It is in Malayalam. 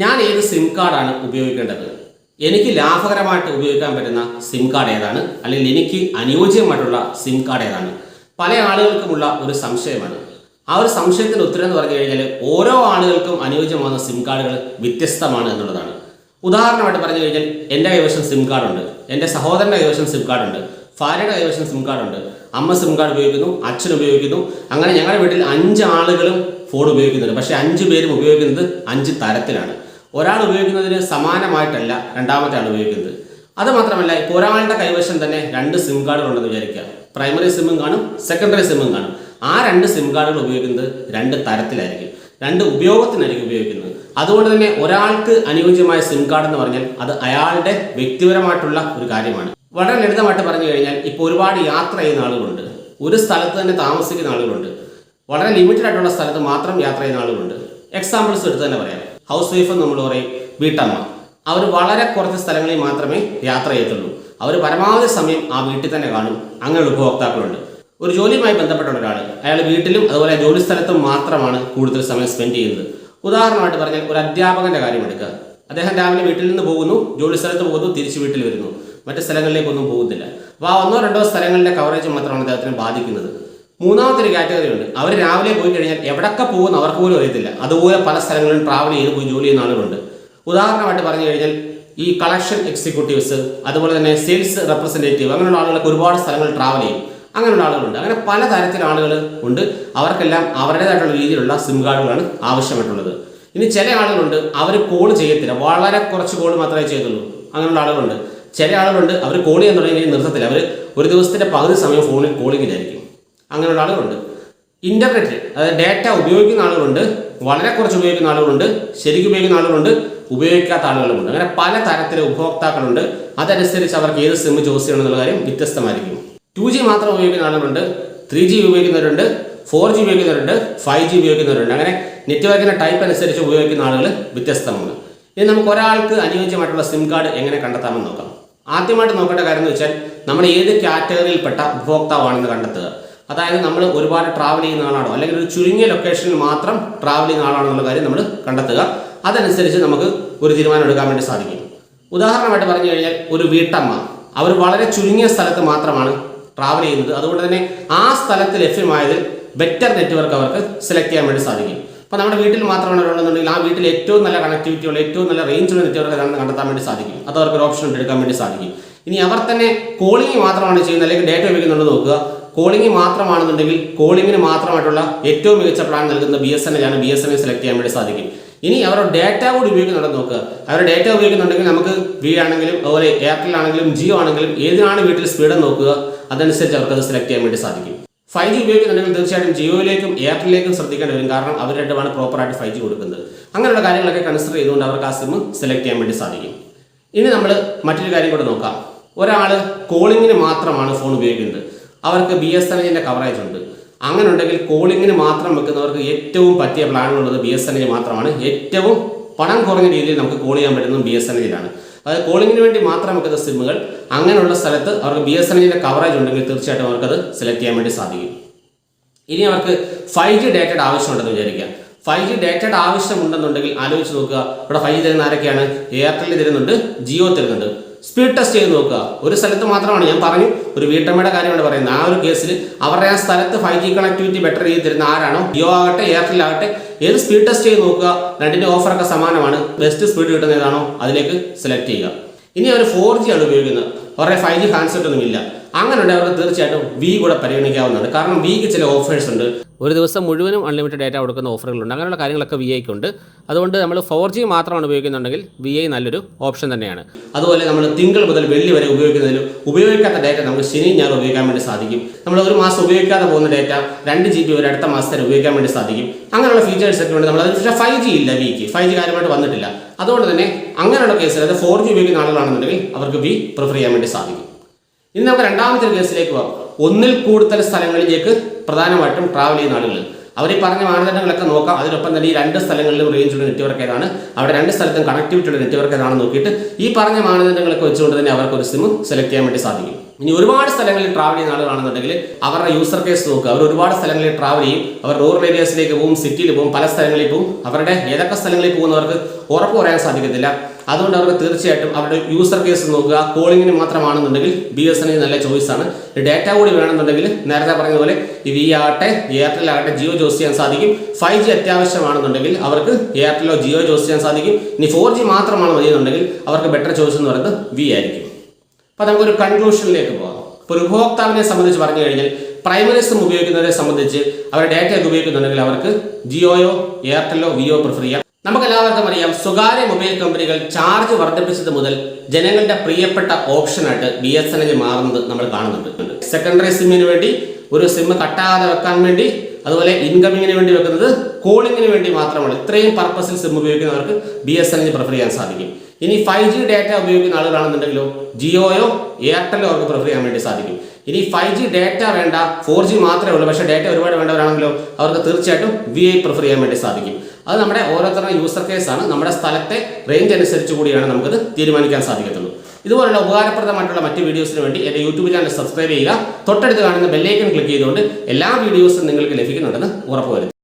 ഞാൻ ഏത് സിം കാർഡാണ് ഉപയോഗിക്കേണ്ടത്? എനിക്ക് ലാഭകരമായിട്ട് ഉപയോഗിക്കാൻ പറ്റുന്ന സിം കാർഡ് ഏതാണ്? അല്ലെങ്കിൽ എനിക്ക് അനുയോജ്യമായിട്ടുള്ള സിം കാർഡ് ഏതാണ്? പല ആളുകൾക്കുമുള്ള ഒരു സംശയമാണ്. ആ ഒരു സംശയത്തിന് ഉത്തരം എന്ന് പറഞ്ഞു കഴിഞ്ഞാൽ ഓരോ ആളുകൾക്കും അനുയോജ്യമാകുന്ന സിം കാർഡുകൾ വ്യത്യസ്തമാണ് എന്നുള്ളതാണ്. ഉദാഹരണമായിട്ട് പറഞ്ഞു കഴിഞ്ഞാൽ എന്റെ കൈവശം സിം കാർഡുണ്ട് എന്റെ സഹോദരന്റെ കൈവശം സിം കാർഡുണ്ട് ഭാര്യയുടെ കൈവശം സിം കാർഡുണ്ട് അമ്മ സിം കാർഡ് ഉപയോഗിക്കുന്നു അച്ഛൻ ഉപയോഗിക്കുന്നു. അങ്ങനെ ഞങ്ങളുടെ വീട്ടിൽ അഞ്ച് ആളുകളും ഫോൺ ഉപയോഗിക്കുന്നുണ്ട്. പക്ഷേ അഞ്ച് പേരും ഉപയോഗിക്കുന്നത് അഞ്ച് തരത്തിലാണ്. ഒരാൾ ഉപയോഗിക്കുന്നതിന് സമാനമായിട്ടല്ല രണ്ടാമത്തെ ആൾ ഉപയോഗിക്കുന്നത്. അത് മാത്രമല്ല ഇപ്പോൾ ഒരാളുടെ കൈവശം തന്നെ രണ്ട് സിം കാർഡുകൾ ഉണ്ടെന്ന് വിചാരിക്കുക. പ്രൈമറി സിമ്മും കാണും സെക്കൻഡറി സിമ്മും കാണും. ആ രണ്ട് സിം കാർഡുകൾ ഉപയോഗിക്കുന്നത് രണ്ട് തരത്തിലായിരിക്കും. രണ്ട് ഉപയോഗത്തിനായിരിക്കും ഉപയോഗിക്കുന്നത്. അതുകൊണ്ട് തന്നെ ഒരാൾക്ക് അനുയോജ്യമായ സിം കാർഡ് എന്ന് പറഞ്ഞാൽ അത് അയാളുടെ വ്യക്തിപരമായിട്ടുള്ള ഒരു കാര്യമാണ്. വളരെ ലളിതമായിട്ട് പറഞ്ഞു കഴിഞ്ഞാൽ ഇപ്പോൾ ഒരുപാട് യാത്ര ചെയ്യുന്ന ആളുകളുണ്ട്. ഒരു സ്ഥലത്ത് തന്നെ താമസിക്കുന്ന ആളുകളുണ്ട്. വളരെ ലിമിറ്റഡ് ആയിട്ടുള്ള സ്ഥലത്ത് മാത്രം യാത്ര ചെയ്യുന്ന ആളുകളുണ്ട്. എക്സാമ്പിൾസ് എടുത്ത് തന്നെ പറയാം. ഹൗസ് വൈഫ് നമ്മൾ പറയും വീട്ടമ്മ. അവർ വളരെ കുറച്ച് സ്ഥലങ്ങളിൽ മാത്രമേ യാത്ര ചെയ്യത്തുള്ളൂ. അവർ പരമാവധി സമയം ആ വീട്ടിൽ തന്നെ കാണും. അങ്ങനെയുള്ള ഉപഭോക്താക്കളുണ്ട്. ഒരു ജോലിയുമായി ബന്ധപ്പെട്ട ഒരാൾ അയാൾ വീട്ടിലും അതുപോലെ ജോലി സ്ഥലത്തും മാത്രമാണ് കൂടുതൽ സമയം സ്പെൻഡ് ചെയ്യുന്നത്. ഉദാഹരണമായിട്ട് പറഞ്ഞാൽ ഒരു അധ്യാപകന്റെ കാര്യം എടുക്കുക. അദ്ദേഹം രാവിലെ വീട്ടിൽ നിന്ന് പോകുന്നു ജോലി സ്ഥലത്ത് പോകുന്നു തിരിച്ച് വീട്ടിൽ വരുന്നു. മറ്റ് സ്ഥലങ്ങളിലേക്കൊന്നും പോകുന്നില്ല. അപ്പോൾ ആ ഒന്നോ രണ്ടോ സ്ഥലങ്ങളിലെ കവറേജ് മാത്രമാണ് അദ്ദേഹത്തിന് ബാധിക്കുന്നത്. മൂന്നാമത്തെ കാറ്റഗറി ഉണ്ട്. അവർ രാവിലെ പോയി കഴിഞ്ഞാൽ എവിടൊക്കെ പോകുന്ന അവർക്ക് പോലും അറിയത്തില്ല. അതുപോലെ പല സ്ഥലങ്ങളിലും ട്രാവൽ ചെയ്ത് പോയി ജോലി ചെയ്യുന്ന ആളുകളുണ്ട്. ഉദാഹരണമായിട്ട് പറഞ്ഞു കഴിഞ്ഞാൽ ഈ കളക്ഷൻ എക്സിക്യൂട്ടീവ്സ് അതുപോലെ തന്നെ സെയിൽസ് റെപ്രസെന്റേറ്റീവ് അങ്ങനെയുള്ള ആളുകളൊക്കെ ഒരുപാട് സ്ഥലങ്ങൾ ട്രാവൽ ചെയ്യും. അങ്ങനെയുള്ള ആളുകളുണ്ട്. അങ്ങനെ പല തരത്തിലുള്ള ആളുകൾ ഉണ്ട്. അവർക്കെല്ലാം അവരുടേതായിട്ടുള്ള രീതിയിലുള്ള സിം കാർഡുകളാണ് ആവശ്യമായിട്ടുള്ളത്. ഇനി ചില ആളുകളുണ്ട് അവർ കോൾ ചെയ്യത്തില്ല. വളരെ കുറച്ച് കോൾ മാത്രമേ ചെയ്തുള്ളൂ. അങ്ങനെയുള്ള ആളുകളുണ്ട്. ചില ആളുകളുണ്ട് അവർ കോൾ ചെയ്യാൻ തുടങ്ങി നിർത്തത്തില്ല. അവർ ഒരു ദിവസത്തിന്റെ പകുതി സമയം ഫോണിൽ കോളിങ്ങിലായിരിക്കും അങ്ങനെയുള്ള ആളുകളുണ്ട്. ഇന്റർനെറ്റ് അതായത് ഡാറ്റ ഉപയോഗിക്കുന്ന ആളുകളുണ്ട്. വളരെ കുറച്ച് ഉപയോഗിക്കുന്ന ആളുകളുണ്ട്. ശരിക്കും ഉപയോഗിക്കുന്ന ആളുകളുണ്ട്. ഉപയോഗിക്കാത്ത ആളുകളുമുണ്ട്. അങ്ങനെ പല തരത്തിലെ ഉപഭോക്താക്കളുണ്ട്. അതനുസരിച്ച് അവർക്ക് ഏത് സിം ചൂസ് ചെയ്യണം എന്നുള്ള കാര്യം വ്യത്യസ്തമായിരിക്കും. ടു ജി മാത്രം ഉപയോഗിക്കുന്ന ആളുകളുണ്ട്. ത്രീ ജി ഉപയോഗിക്കുന്നവരുണ്ട്. ഫോർ ജി ഉപയോഗിക്കുന്നവരുണ്ട്. ഫൈവ് ജി ഉപയോഗിക്കുന്നവരുണ്ട്. അങ്ങനെ നെറ്റ്വർക്കിന്റെ ടൈപ്പ് അനുസരിച്ച് ഉപയോഗിക്കുന്ന ആളുകൾ വ്യത്യസ്തമാണ്. ഇനി നമുക്ക് ഒരാൾക്ക് അനുയോജ്യമായിട്ടുള്ള സിം കാർഡ് എങ്ങനെ കണ്ടെത്താമെന്ന് നോക്കാം. ആദ്യമായിട്ട് നോക്കേണ്ട കാര്യം എന്ന് വെച്ചാൽ നമ്മൾ ഏത് കാറ്റഗറിയിൽപ്പെട്ട ഉപഭോക്താവാണെന്ന് കണ്ടെത്തുക. അതായത് നമ്മൾ ഒരുപാട് ട്രാവൽ ചെയ്യുന്ന ആളാണോ? അല്ലെങ്കിൽ ഒരു ചുരുങ്ങിയ ലൊക്കേഷനിൽ മാത്രം ട്രാവൽ ചെയ്യുന്ന ആളാണോ എന്നുള്ള കാര്യം നമ്മൾ കണ്ടെത്തുക. അതനുസരിച്ച് നമുക്ക് ഒരു തീരുമാനം എടുക്കാൻ വേണ്ടി സാധിക്കും. ഉദാഹരണമായിട്ട് പറഞ്ഞു കഴിഞ്ഞാൽ ഒരു വീട്ടമ്മ. അവർ വളരെ ചുരുങ്ങിയ സ്ഥലത്ത് മാത്രമാണ് ട്രാവൽ ചെയ്യുന്നത്. അതുകൊണ്ട് തന്നെ ആ സ്ഥലത്ത് ലഭ്യമായതിൽ ബെറ്റർ നെറ്റ്വർക്ക് അവർക്ക് സെലക്ട് ചെയ്യാൻ വേണ്ടി സാധിക്കും. അപ്പോൾ നമ്മുടെ വീട്ടിൽ മാത്രമാണ് ഉള്ളതെന്നുണ്ടെങ്കിൽ ആ വീട്ടിൽ ഏറ്റവും നല്ല കണക്ടിവിറ്റി ഉള്ള ഏറ്റവും നല്ല റേഞ്ച് ഉള്ള നെറ്റ്വർക്ക് കണ്ടെത്താൻ വേണ്ടി സാധിക്കും. അത് അവർക്ക് ഒരു ഓപ്ഷൻ എടുക്കാൻ വേണ്ടി സാധിക്കും. ഇനി അവർ തന്നെ കോളിംഗ് മാത്രമാണ് ചെയ്യുന്നത് അല്ലെങ്കിൽ ഡേറ്റ ഉപയോഗിക്കുന്നുണ്ടെന്ന് നോക്കുക. കോളിംഗ് മാത്രമാണെന്നുണ്ടെങ്കിൽ കോളിംഗിന് മാത്രമായിട്ടുള്ള ഏറ്റവും മികച്ച പ്ലാൻ നൽകുന്ന ബി എസ് എൻ ആണ് ബി എസ് എൻ സെലക്ട് ചെയ്യാൻ വേണ്ടി സാധിക്കും. ഇനി അവരുടെ ഡാറ്റ കൂടി ഉപയോഗിക്കുന്നുണ്ടെന്ന് നോക്കുക അവരുടെ ഡാറ്റ ഉപയോഗിക്കുന്നുണ്ടെങ്കിൽ നമുക്ക് വി ആണെങ്കിലും അതുപോലെ എയർടെൽ ആണെങ്കിലും ജിയോ ആണെങ്കിലും ഏതിനാണ് വീട്ടിൽ സ്പീഡ് നോക്കുക അതനുസരിച്ച് അവർക്ക് അത് സെലക്ട് ചെയ്യാൻ വേണ്ടി സാധിക്കും. ഫൈവ് ജി ഉപയോഗിക്കുന്നുണ്ടെങ്കിൽ തീർച്ചയായിട്ടും ജിയോയിലേക്കും എയർടെലിലേക്കും ശ്രദ്ധിക്കേണ്ടി വരും. കാരണം അവർ രണ്ടുമാണ് പ്രോപ്പറായിട്ട് ഫൈവ് ജി കൊടുക്കുന്നത്. അങ്ങനെയുള്ള കാര്യങ്ങളൊക്കെ കൺസിഡർ ചെയ്തുകൊണ്ട് അവർക്ക് ആ സിം സെലക്ട് ചെയ്യാൻ വേണ്ടി സാധിക്കും. ഇനി നമ്മൾ മറ്റൊരു കാര്യം കൂടെ നോക്കാം. ഒരാൾ കോളിങ്ങിന് മാത്രമാണ് ഫോൺ ഉപയോഗിക്കുന്നത്. അവർക്ക് ബി എസ് എൻ എല്ലിന്റെ കവറേജ് ഉണ്ട്. അങ്ങനെ ഉണ്ടെങ്കിൽ കോളിങ്ങിന് മാത്രം വെക്കുന്നവർക്ക് ഏറ്റവും പറ്റിയ പ്ലാനുള്ളത് ബി എസ് എൻ എൽ മാത്രമാണ്. ഏറ്റവും പണം കുറഞ്ഞ രീതിയിൽ നമുക്ക് കോൾ ചെയ്യാൻ പറ്റുന്നത് ബി എസ് എൻ എല്ലിലാണ്. അതായത് കോളിങ്ങിന് വേണ്ടി മാത്രം വെക്കുന്ന സിമ്മുകൾ അങ്ങനെയുള്ള സ്ഥലത്ത് അവർക്ക് ബി എസ് എൻ എല്ലിന്റെ കവറേജ് ഉണ്ടെങ്കിൽ തീർച്ചയായിട്ടും അവർക്കത് സെലക്ട് ചെയ്യാൻ വേണ്ടി സാധിക്കും. ഇനി അവർക്ക് ഫൈവ് ജി ഡേറ്റയുടെ ആവശ്യമുണ്ടെന്ന് വിചാരിക്കുക. ഫൈവ് ജി ഡേറ്റയുടെ ആവശ്യമുണ്ടെന്നുണ്ടെങ്കിൽ ആലോചിച്ച് നോക്കുക. ഇവിടെ ഫൈവ് ജി തരുന്ന ആരൊക്കെയാണ്? എയർടെൽ തരുന്നുണ്ട് ജിയോ തരുന്നുണ്ട്. സ്പീഡ് ടെസ്റ്റ് ചെയ്ത് നോക്കുക. ഒരു സ്ഥലത്ത് മാത്രമാണ്. ഞാൻ പറഞ്ഞു ഒരു വീട്ടമ്മയുടെ കാര്യമാണ് പറയുന്നത്. ആ ഒരു കേസിൽ അവരുടെ ആ സ്ഥലത്ത് ഫൈവ് ജി കണക്ടിവിറ്റി ബെറ്റർ ചെയ്ത് തരുന്ന ആരാണോ ജിയോ ആകട്ടെ എയർടെൽ ആകട്ടെ ഏത് സ്പീഡ് ടെസ്റ്റ് ചെയ്ത് നോക്കുക രണ്ടിന്റെ ഓഫറൊക്കെ സമാനമാണ്. ബെസ്റ്റ് സ്പീഡ് കിട്ടുന്ന ഏതാണോ അതിലേക്ക് സെലക്ട് ചെയ്യുക. ഇനി അവർ ഫോർ ജി ആണ് ഉപയോഗിക്കുന്നത്. അവരുടെ ഫൈവ് ജി ഹാൻഡ്സെറ്റ് ഒന്നും ഇല്ല. അങ്ങനെ ഉണ്ടെങ്കിൽ അവർക്ക് തീർച്ചയായിട്ടും വി കൂടെ പരിഗണിക്കാവുന്നതാണ്. കാരണം വിക്ക് ചില ഓഫേഴ്സ് ഉണ്ട്. ഒരു ദിവസം മുഴുവനും അൺലിമിറ്റഡ് ഡേറ്റ കൊടുക്കുന്ന ഓഫറുകളുണ്ട് അങ്ങനെയുള്ള കാര്യങ്ങളൊക്കെ വി ഐക്ക് ഉണ്ട്. അതുകൊണ്ട് നമ്മൾ ഫോർ ജി മാത്രമാണ് ഉപയോഗിക്കുന്നുണ്ടെങ്കിൽ വി ഐ നല്ലൊരു ഓപ്ഷൻ തന്നെയാണ്. അതുപോലെ നമ്മൾ തിങ്കൾ മുതൽ വെള്ളി വരെ ഉപയോഗിക്കുന്നതിൽ ഉപയോഗിക്കാത്ത ഡേറ്റ നമുക്ക് ശനി ഞാൻ ഉപയോഗിക്കാൻ വേണ്ടി സാധിക്കും. നമ്മൾ ഒരു മാസം ഉപയോഗിക്കാതെ പോകുന്ന ഡേറ്റ രണ്ട് ജി ബി വരെ അടുത്ത മാസത്തിൽ ഉപയോഗിക്കാൻ വേണ്ടി സാധിക്കും. അങ്ങനെയുള്ള ഫീച്ചേഴ്സ് ഒക്കെ ഉണ്ട്. നമ്മൾ ഫൈവ് ജി ഇല്ല വിക്ക് ഫൈവ് ജി കാര്യമായിട്ട് വന്നിട്ടില്ല. അതുകൊണ്ട് തന്നെ അങ്ങനെയുള്ള കേസിൽ അതായത് ഫോർ ജി ഉപയോഗിക്കുന്ന ആളുകളാണെന്നുണ്ടെങ്കിൽ അവർക്ക് വി പ്രിഫർ ചെയ്യാൻ വേണ്ടി സാധിക്കും. ഇനി നമുക്ക് രണ്ടാമത്തെ കേസിലേക്ക് പോകാം. ഒന്നിൽ കൂടുതൽ സ്ഥലങ്ങളിലേക്ക് പ്രധാനമായിട്ടും ട്രാവൽ ചെയ്യുന്ന ആളുകൾ. അവർ ഈ പറഞ്ഞ മാനദണ്ഡങ്ങളൊക്കെ നോക്കാം. അതിനൊപ്പം തന്നെ ഈ രണ്ട് സ്ഥലങ്ങളിലും റേഞ്ചുള്ള നെറ്റ്വർക്ക് ഏതാണ്? അവിടെ രണ്ട് സ്ഥലത്തും കണക്ടിവിറ്റി ഉള്ള നെറ്റ്വർക്ക് ഏതാണെന്ന് നോക്കിയിട്ട് ഈ പറഞ്ഞ മാനദണ്ഡങ്ങളൊക്കെ വെച്ചുകൊണ്ട് തന്നെ അവർക്ക് ഒരു സിം സെലക്ട് ചെയ്യാൻ വേണ്ടി സാധിക്കും. ഇനി ഒരുപാട് സ്ഥലങ്ങളിൽ ട്രാവൽ ചെയ്യുന്ന ആളുകളാണെന്നുണ്ടെങ്കിൽ അവരുടെ യൂസർ കേസ് നോക്കുക. അവർ ഒരുപാട് സ്ഥലങ്ങളിൽ ട്രാവൽ ചെയ്യും. അവർ റൂറൽ ഏരിയാസിലേക്ക് പോകും സിറ്റിയിൽ പോകും പല സ്ഥലങ്ങളിൽ പോകും. അവരുടെ ഏതൊക്കെ സ്ഥലങ്ങളിൽ പോകുന്നവർക്ക് ഉറപ്പ് പറയാൻ സാധിക്കത്തില്ല. അതുകൊണ്ട് അവർക്ക് തീർച്ചയായിട്ടും അവരുടെ യൂസർ കേസ് നോക്കുക. കോളിങ്ങിന് മാത്രമാണെന്നുണ്ടെങ്കിൽ ബി എസ് എൻ നല്ല ചോയ്സ് ആണ്. ഡേറ്റ കൂടി വേണമെന്നുണ്ടെങ്കിൽ നേരത്തെ പറഞ്ഞതുപോലെ വി ആകട്ടെ എയർടെൽ ആകട്ടെ ജിയോ ജോസ് ചെയ്യാൻ സാധിക്കും. ഫൈവ് ജി അത്യാവശ്യമാണെന്നുണ്ടെങ്കിൽ അവർക്ക് എയർടെലോ ജിയോ ജോസ് ചെയ്യാൻ സാധിക്കും. ഇനി ഫോർ ജി മാത്രമാണ് മതിയെന്നുണ്ടെങ്കിൽ അവർക്ക് ബെറ്റർ ചോയ്സ് എന്ന് പറയുന്നത് വി ആയിരിക്കും. അപ്പോൾ നമുക്കൊരു കൺക്ലൂഷനിലേക്ക് പോകാം. ഇപ്പോൾ ഉപഭോക്താവിനെ സംബന്ധിച്ച് പറഞ്ഞു കഴിഞ്ഞാൽ പ്രൈമറി സിം ഉപയോഗിക്കുന്നവരെ സംബന്ധിച്ച് അവർ ഡാറ്റ ഒക്കെ ഉപയോഗിക്കുന്നുണ്ടെങ്കിൽ അവർക്ക് ജിയോയോ എയർടെല്ലോ വിയോ പ്രിഫർ ചെയ്യാം. നമുക്ക് എല്ലാവർക്കും അറിയാം സ്വകാര്യ മൊബൈൽ കമ്പനികൾ ചാർജ് വർദ്ധിപ്പിച്ചത് മുതൽ ജനങ്ങളുടെ പ്രിയപ്പെട്ട ഓപ്ഷനായിട്ട് ബി എസ് എൻ എൽ മാറുന്നത് നമ്മൾ കാണുന്നുണ്ട്. സെക്കൻഡറി സിമ്മിന് വേണ്ടി ഒരു സിം കട്ടാതെ വെക്കാൻ വേണ്ടി അതുപോലെ ഇൻകമിങ്ങിന് വേണ്ടി വെക്കുന്നത് കോളിങ്ങിന് വേണ്ടി മാത്രമാണ്. ഇത്രയും പർപ്പസിൽ സിം ഉപയോഗിക്കുന്നവർക്ക് B S N L prefer ചെയ്യാൻ സാധിക്കും. ഇനി ഫൈവ് ജി ഡാറ്റ ഉപയോഗിക്കുന്ന ആളുകളാണെന്നുണ്ടെങ്കിലോ ജിയോയോ എയർടെല്ലോ അവർക്ക് പ്രിഫർ ചെയ്യാൻ വേണ്ടി സാധിക്കും. ഇനി ഫൈവ് ജി ഡാറ്റ വേണ്ട ഫോർ ജി മാത്രമേ ഉള്ളൂ. പക്ഷേ ഡാറ്റ ഒരുപാട് വേണ്ടവരാണെങ്കിലോ അവർക്ക് തീർച്ചയായിട്ടും വി ഐ പ്രിഫർ ചെയ്യാൻ വേണ്ടി സാധിക്കും. അത് നമ്മുടെ ഓരോരുത്തരുടെ യൂസർ കേസാണ് നമ്മുടെ സ്ഥലത്തെ റേഞ്ച് അനുസരിച്ച് കൂടിയാണ് നമുക്കത് തീരുമാനിക്കാൻ സാധിക്കത്തുള്ളൂ. ഇതുപോലുള്ള ഉപകാരപ്രദമായിട്ടുള്ള മറ്റ് വീഡിയോസിന് വേണ്ടി എന്റെ യൂട്യൂബ് ചാനൽ സബ്സ്ക്രൈബ് ചെയ്യുക. തൊട്ടടുത്ത് കാണുന്ന ബെല്ലൈക്കൺ ക്ലിക്ക് ചെയ്തുകൊണ്ട് എല്ലാ വീഡിയോസും നിങ്ങൾക്ക് ലഭിക്കുന്നുണ്ടെന്ന് ഉറപ്പുവരുത്തും